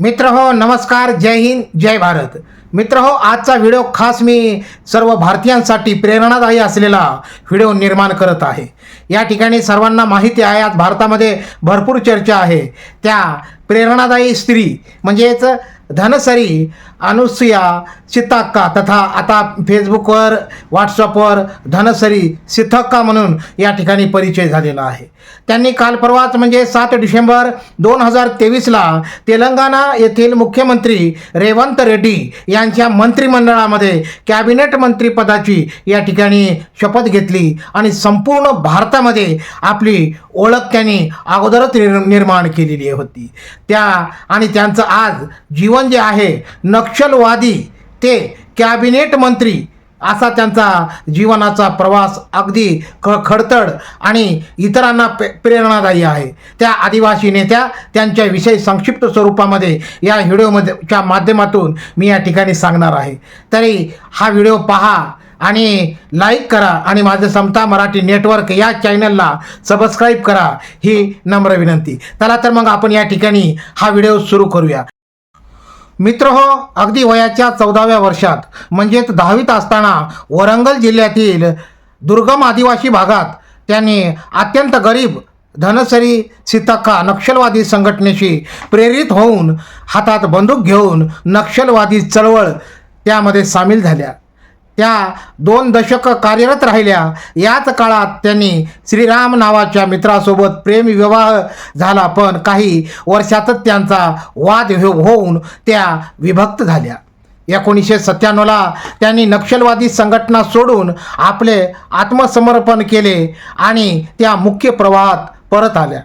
मित्र हो नमस्कार जय हिंद जय भारत. मित्र हो आजचा व्हिडिओ खास मी सर्व भारतीयांसाठी प्रेरणादायी असलेला व्हिडिओ निर्माण करत आहे. या ठिकाणी सर्वांना माहिती आहे आज भारतामध्ये भरपूर चर्चा आहे. त्या प्रेरणादायी स्त्री म्हणजेच धनसरी अनुसुया सीताक्का तथा आता फेसबुकवर व्हॉट्सअपवर धनसरी सिथक्का म्हणून या ठिकाणी परिचय झालेला आहे. त्यांनी काल परवाच म्हणजे सात डिसेंबर दोन हजार तेवीसला तेलंगणा येथील मुख्यमंत्री रेवंत रेड्डी यांच्या मंत्रिमंडळामध्ये कॅबिनेट मंत्रीपदाची या ठिकाणी शपथ घेतली आणि संपूर्ण भारतामध्ये आपली ओळख त्यांनी अगोदरच निर्माण केलेली होती. त्या आणि त्यांचं आज जीवन जे आहे. नक्षलवादी ते कॅबिनेट मंत्री असा त्यांचा जीवनाचा प्रवास अगदी ख खडतड आणि इतरांना पे प्रेरणादायी आहे. त्या आदिवासी नेत्या त्यांच्याविषयी संक्षिप्त स्वरूपामध्ये या व्हिडिओमध्ये च्या माध्यमातून मी या ठिकाणी सांगणार आहे. तरी हा व्हिडिओ पहा आणि लाईक करा आणि माझं समता मराठी नेटवर्क या चॅनलला सबस्क्राईब करा ही नम्र विनंती. चला तर मग आपण या ठिकाणी हा व्हिडिओ सुरू करूया. मित्र हो अगदी वयाच्या चौदाव्या वर्षात म्हणजेच दहावीत असताना वरंगल जिल्ह्यातील दुर्गम आदिवासी भागात त्यांनी अत्यंत गरीब धनसरी सीताक्का नक्षलवादी संघटनेशी प्रेरित होऊन हातात बंदूक घेऊन नक्षलवादी चळवळ त्यामध्ये सामील झाल्या. त्या दोन दशक कार्यरत राहिल्या. याच काळात त्यांनी श्रीराम नावाच्या मित्रासोबत प्रेमविवाह झाला पण काही वर्षातच त्यांचा वाद हो-, होऊन त्या विभक्त झाल्या. एकोणीसशे सत्त्याण्णवला त्यांनी नक्षलवादी संघटना सोडून आपले आत्मसमर्पण केले आणि त्या मुख्य प्रवाहात परत आल्या.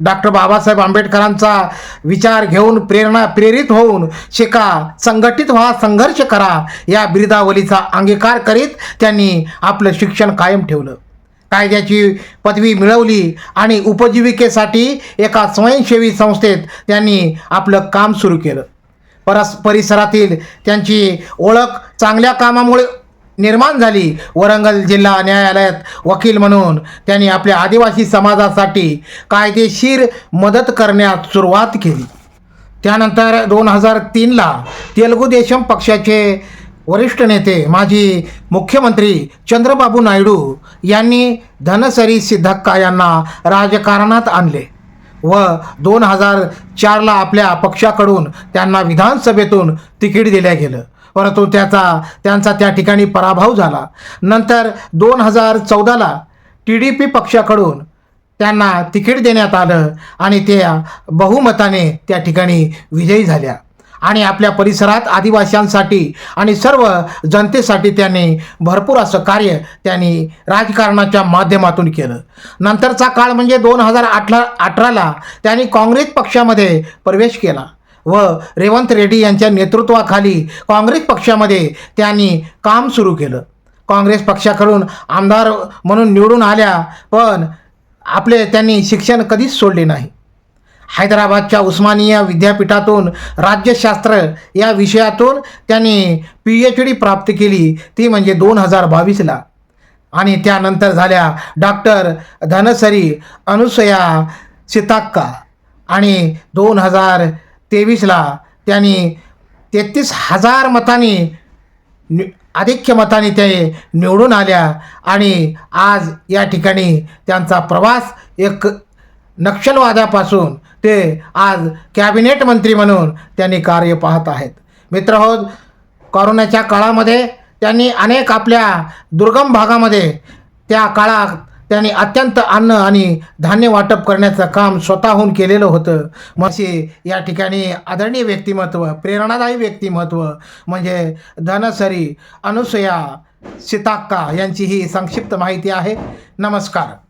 डॉक्टर बाबासाहेब आंबेडकरांचा विचार घेऊन प्रेरणा प्रेरित होऊन शिका संघटित व्हा संघर्ष करा या बिरदावलीचा अंगीकार करीत त्यांनी आपलं शिक्षण कायम ठेवलं. कायद्याची पदवी मिळवली आणि उपजीविकेसाठी एका स्वयंसेवी संस्थेत त्यांनी आपलं काम सुरू केलं. परस परिसरातील त्यांची ओळख चांगल्या कामामुळे निर्माण झाली. वरंगल जिल्हा न्यायालयात वकील म्हणून त्यांनी आपल्या आदिवासी समाजासाठी कायदेशीर मदत करण्यास सुरुवात केली. त्यानंतर दोन हजार तीनला तेलुगू देशम पक्षाचे वरिष्ठ नेते माजी मुख्यमंत्री चंद्रबाबू नायडू यांनी धनसरी सिद्धक्का यांना राजकारणात आणले व दोन हजार चारला आपल्या पक्षाकडून त्यांना विधानसभेतून तिकीट दिलं गेलं. परंतु त्याचा त्यांचा त्या ठिकाणी पराभव झाला. नंतर दोन हजार चौदाला टी डी पी पक्षाकडून त्यांना तिकीट देण्यात आलं आणि त्या बहुमताने त्या ठिकाणी विजयी झाल्या. आणि आपल्या परिसरात आदिवासींसाठी आणि सर्व जनतेसाठी त्यांनी भरपूर असं कार्य त्यांनी राजकारणाच्या माध्यमातून केलं. नंतरचा काळ म्हणजे दोन हजार अठरा अठराला त्यांनी काँग्रेस पक्षामध्ये प्रवेश केला. व रेवंत रेड्डी यांच्या नेतृत्वाखाली काँग्रेस पक्षामध्ये त्यांनी काम सुरू केलं. काँग्रेस पक्षाकडून आमदार म्हणून निवडून आल्या पण आपले त्यांनी शिक्षण कधीच सोडले नाही. हैदराबादच्या उस्मानिया विद्यापीठातून राज्यशास्त्र या विषयातून त्यांनी पी एच डी प्राप्त केली. ती म्हणजे दोन हजार बावीसला. आणि त्यानंतर झाल्या डॉक्टर धनसरी अनुसया सिताक्का. आणि दोन हजार तेवीसला त्यांनी तेहतीस हजार मतांनी नि आधिक्य मताने ते निवडून आल्या. आणि आज या ठिकाणी त्यांचा प्रवास एक नक्षलवादापासून ते आज कॅबिनेट मंत्री म्हणून त्यांनी कार्य पाहत आहेत. मित्र हो कोरोनाच्या काळामध्ये त्यांनी अनेक आपल्या दुर्गम भागामध्ये त्या काळात त्यांनी अत्यंत अन्न आणि धान्य वाटप करण्याचं काम स्वतःहून केलेलं होतं. मशी या ठिकाणी आदरणीय व्यक्तिमत्व प्रेरणादायी व्यक्तिमत्व म्हणजे धनसरी अनुसया सीताक्का यांची ही संक्षिप्त माहिती आहे. नमस्कार.